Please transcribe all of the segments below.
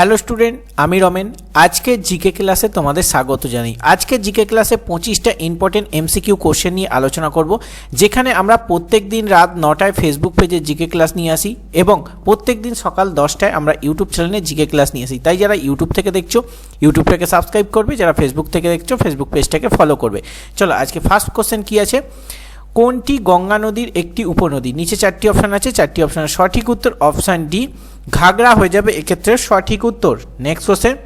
Hello student, আমি রমেন। আজকে GK ক্লাসে তোমাদের স্বাগত জানাই। আজকে জিকে ক্লাসে পঁচিশটা ইম্পর্টেন্ট এমসিকিউ কোশ্চেন নিয়ে আলোচনা করব, যেখানে আমরা প্রত্যেক দিন রাত নটায় ফেসবুক পেজে জিকে ক্লাস নিয়ে আসি এবং প্রত্যেক দিন সকাল দশটায় আমরা ইউটিউব চ্যানেলে জিকে ক্লাস নিয়ে আসি। তাই যারা ইউটিউব থেকে দেখছ ইউটিউবটাকে সাবস্ক্রাইব করবে, যারা ফেসবুক থেকে দেখছ ফেসবুক পেজটাকে ফলো করবে। চলো, আজকে ফার্স্ট কোশ্চেন কী আছে? কোনটি গঙ্গা নদীর একটি উপনদী? নিচে চারটি অপশান আছে, চারটি অপশানের সঠিক উত্তর অপশান ডি ঘাগড়া হয়ে যাবে এক্ষেত্রে সঠিক উত্তর। নেক্সট কোশ্চেন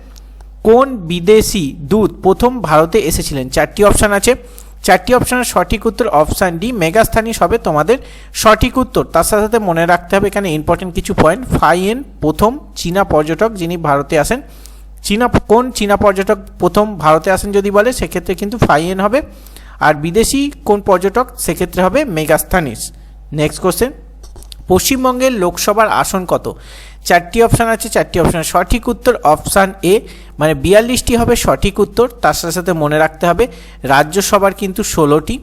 কোন বিদেশি দূত প্রথম ভারতে এসেছিলেন? চারটি অপশান আছে। চারটি অপশানের সঠিক উত্তর অপশান ডি মেগাস্থানিস হবে তোমাদের সঠিক উত্তর। তার সাথে সাথে মনে রাখতে হবে এখানে ইম্পর্টেন্ট কিছু পয়েন্ট ফাইয়েন প্রথম চীনা পর্যটক যিনি ভারতে আসেন। চীনা, কোন চীনা পর্যটক প্রথম ভারতে আসেন যদি বলে, সেক্ষেত্রে কিন্তু ফাইয়েন হবে। আর বিদেশি কোন পর্যটক, সেক্ষেত্রে হবে মেগাস্থানিস। নেক্সট কোশ্চেন পশ্চিমবঙ্গের লোকসভার আসন কত? চারটি অপশান আছে, চারটি অপশানের সঠিক উত্তর অপশান এ মানে বিয়াল্লিশটি হবে সঠিক উত্তর, তার সাথে সাথে মনে রাখতে হবে রাজ্যসভার কিন্তু ষোলোটি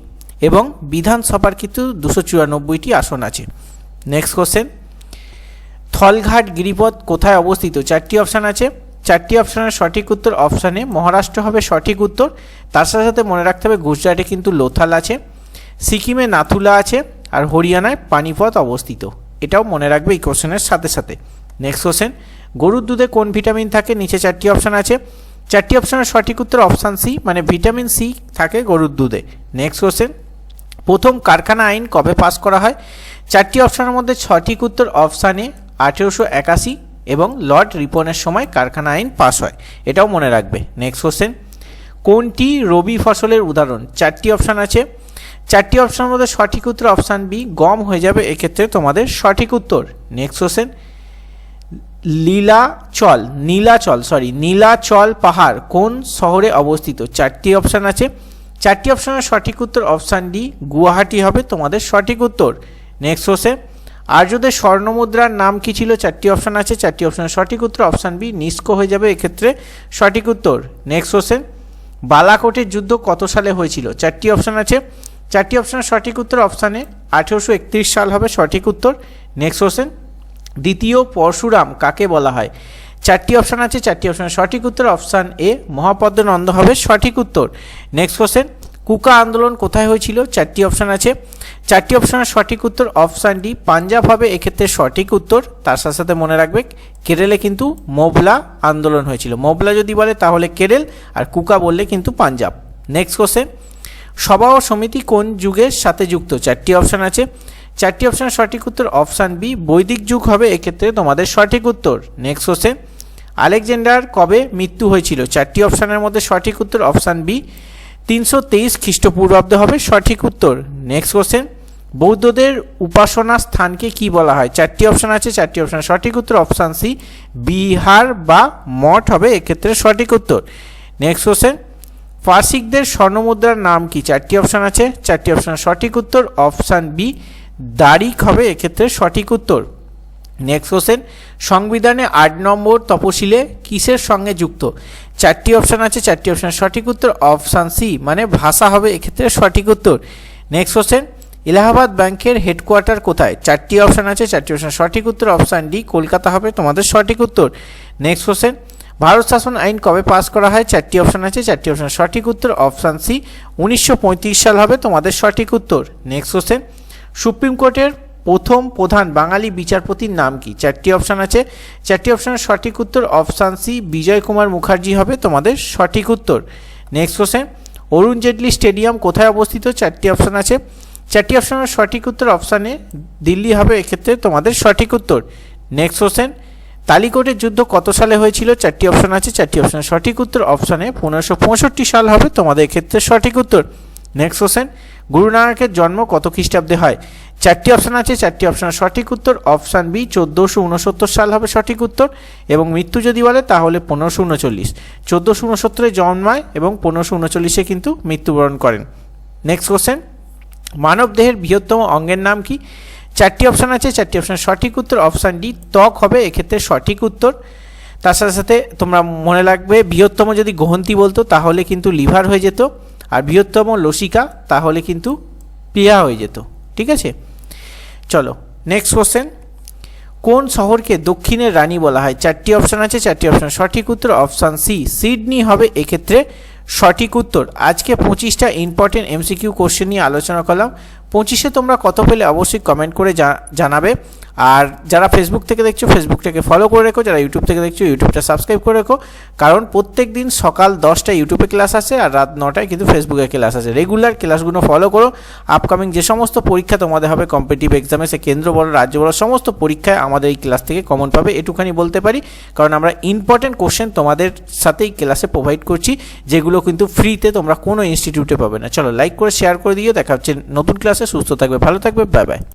এবং বিধানসভার কিন্তু দুশো চুরানব্বইটি আসন আছে। নেক্সট কোশ্চেন থলঘাট গিরিপথ কোথায় অবস্থিত? চারটি অপশান আছে, চারটি অপশানের সঠিক উত্তর অপশানে মহারাষ্ট্র হবে সঠিক উত্তর, তার সাথে সাথে মনে রাখতে হবে গুজরাটে কিন্তু লোথাল আছে, সিকিমে নাথুলা আছে আর হরিয়ানায় পানিপথ অবস্থিত। এটাও মনে রাখবে এই কোশ্চেনের সাথে সাথে। নেক্সট কোশ্চেন গরুর দুধে কোন ভিটামিন থাকে? নিচে চারটি অপশান আছে। চারটি অপশানের সঠিক উত্তর অপশান সি মানে ভিটামিন সি থাকে গরুর দুধে। নেক্সট কোশ্চেন প্রথম কারখানা আইন কবে পাস করা হয়? চারটি অপশানের মধ্যে সঠিক উত্তর অপশানে আঠেরোশো একাশি এবং লর্ড রিপনের সময় কারখানা আইন পাস হয়। এটাও মনে রাখবে। নেক্সট কোশ্চেন কোনটি রবি ফসলের উদাহরণ? চারটি অপশান আছে। চারটি অপশানের মধ্যে সঠিক উত্তর অপশান বি গম হয়ে যাবে। এক্ষেত্রে তোমাদের সঠিক উত্তর। Next question Lilachal Nilachal sorry Nilachal পাহাড় কোন শহরে অবস্থিত? চারটি অপশান আছে। চারটি অপশানের সঠিক উত্তর অপশান ডি গুয়াহাটি হবে তোমাদের সঠিক উত্তর। নেক্সট কোশ্চেন আর্যদের স্বর্ণমুদ্রার নাম কি ছিল? চারটি অপশান আছে। চারটি অপশানের সঠিক উত্তর অপশান বি নিস্কো হয়ে যাবে। এক্ষেত্রে সঠিক উত্তর। নেক্সট কোশ্চেন বালাকোটের যুদ্ধ কত সালে হয়েছিল? চারটি অপশান আছে। চারটি অপশানের সঠিক উত্তর অপশানে আঠেরোশো একত্রিশ সাল হবে সঠিক উত্তর। নেক্সট কোশ্চেন দ্বিতীয় পরশুরাম কাকে বলা হয়? চারটি অপশান আছে, চারটি অপশানের সঠিক উত্তর। অপশান এ মহাপদ্মনন্দ হবে সঠিক উত্তর। নেক্সট কোশ্চেন কুকা আন্দোলন কোথায় হয়েছিল? চারটি অপশান আছে। চারটি অপশানের সঠিক উত্তর অপশান ডি পাঞ্জাব হবে, এক্ষেত্রে সঠিক উত্তর। তার সাথে সাথে মনে রাখবে, কেরেলে কিন্তু মোবলা আন্দোলন হয়েছিল। মোবলা যদি বলে, তাহলে কেরেল, আর কুকা বললে কিন্তু পাঞ্জাব। নেক্সট কোশ্চেন সভা ও সমিতি কোন যুগের সাথে যুক্ত? চারটি অপশান আছে। চারটি অপশানের সঠিক উত্তর অপশান বি, বৈদিক যুগ হবে, এক্ষেত্রে তোমাদের সঠিক উত্তর। নেক্সট কোশ্চেন আলেকজান্ডার কবে মৃত্যু হয়েছিল? চারটি অপশানের মধ্যে সঠিক উত্তর অপশান বি, তিনশো তেইশ খ্রিস্টপূর্বাব্দে হবে সঠিক উত্তর। নেক্সট কোশ্চেন বৌদ্ধদের উপাসনা স্থানকে কি বলা হয়? চারটি অপশান আছে, চারটি অপশান সঠিক উত্তর অপশান সি, বিহার বা মঠ হবে, এক্ষেত্রে সঠিক উত্তর। নেক্সট কোশ্চেন ফার্সিকদের স্বর্ণমুদ্রার নাম কি? চারটি অপশান আছে। চারটি অপশান সঠিক উত্তর। অপশান বি, দারিক হবে, এক্ষেত্রে সঠিক উত্তর। নেক্সট কোশ্চেন সংবিধানে আট নম্বর তপশিলে কিসের সঙ্গে যুক্ত? চারটি অপশান আছে, চারটি অপশান সঠিক উত্তর। অপশান সি মানে ভাষা হবে, এক্ষেত্রে সঠিক উত্তর। নেক্সট কোশ্চেন এলাহাবাদ ব্যাংকের হেডকোয়ার্টার কোথায়? চারটি অপশান আছে, চারটি অপশান সঠিক উত্তর। অপশান ডি, কলকাতা হবে, তোমাদের সঠিক উত্তর। নেক্সট কোশ্চেন ভারত শাসন আইন কবে পাস করা হয়? চারটি অপশান আছে। চারটি অপশান। সঠিক উত্তর অপশান সি, উনিশশো পঁয়ত্রিশ সাল হবে। তোমাদের সঠিক উত্তর। নেক্সট কোশ্চেন সুপ্রিম কোর্টের প্রথম প্রধান বাঙালি বিচারপতির নাম কি? চারটি অপশান আছে। চারটি অপশানের সঠিক উত্তর অপশান সি, বিজয় কুমার মুখার্জি হবে। তোমাদের সঠিক উত্তর। Next question Arun Jaitley stadium কোথায় অবস্থিত? চারটি অপশান আছে। চারটি অপশানের সঠিক উত্তর অপশানে দিল্লি হবে। এক্ষেত্রে তোমাদের সঠিক উত্তর। নেক্সট কোশ্চেন তালিকোটের যুদ্ধ কত সালে হয়েছিল? চারটি অপশান আছে, চারটি অপশানের সঠিক উত্তর অপশানে পনেরোশো পঁয়ষট্টি সাল হবে তোমাদের ক্ষেত্রে সঠিক উত্তর। নেক্সট কোশ্চেন গুরু নানকের জন্ম কত খ্রিস্টাব্দে হয়? চারটি অপশান আছে, চারটি অপশানের সঠিক উত্তর। অপশান বি, চোদ্দোশো উনসত্তর সাল হবে সঠিক উত্তর এবং মৃত্যু যদি বলে তাহলে পনেরোশো উনচল্লিশ। চোদ্দোশো উনসত্তরে জন্মায় এবং পনেরোশো উনচল্লিশে কিন্তু মৃত্যুবরণ করেন। নেক্সট কোশ্চেন মানব দেহের বৃহত্তম অঙ্গের নাম কি? চারটি অপশান আছে, চারটি অপশান সঠিক উত্তর অপশান ডি ত্বক হবে, এক্ষেত্রে সঠিক উত্তর। তার সাথে সাথে তোমরা মনে রাখবে, বৃহত্তম যদি গ্রহন্তি বলতো, তাহলে কিন্তু লিভার হয়ে যেত। আর বৃহত্তম লসিকা, তাহলে কিন্তু প্রিয়া হয়ে যেত। ঠিক আছে? চলো নেক্সট কোশ্চেন কোন শহরকে দক্ষিণের রানী বলা হয়? চারটি অপশান আছে, চারটি অপশান সঠিক উত্তর অপশান সি সিডনি হবে, এক্ষেত্রে সঠিক উত্তর। আজকে পঁচিশটা ইম্পর্টেন্ট এমসিকিউ কোশ্চেন নিয়ে আলোচনা করলাম। পঁচিশে তোমরা কত পেলে অবশ্যই কমেন্ট করে জানাবে। আর যারা ফেসবুক থেকে দেখছ ফেসবুকটাকে ফলো করে রেখো। যারা ইউটিউব থেকে দেখছ ইউটিউবটা সাবস্ক্রাইব করে রেখো। কারণ প্রত্যেক দিন সকাল দশটায় ইউটিউবে ক্লাস আছে আর রাত নটায় কিন্তু ফেসবুকে ক্লাস আছে। রেগুলার ক্লাসগুলো ফলো করো। আপকামিং যে সমস্ত পরীক্ষা তোমাদের হবে কম্পিটিভ এক্সামে সে কেন্দ্র বড় রাজ্য বড় সমস্ত পরীক্ষায় আমাদের এই ক্লাস থেকে কমন পাবে। এটুখানি বলতে পারি। কারণ আমরা ইম্পর্টেন্ট কোশ্চেন তোমাদের সাথেই ক্লাসে প্রোভাইড করছি, যেগুলো কিন্তু ফ্রিতে তোমরা কোনো ইনস্টিটিউটে পাবে না। চলো লাইক করে শেয়ার করে দিও। দেখা হচ্ছে নতুন ক্লাসে সুস্থ থাকবে ভালো থাকবে বাই বাই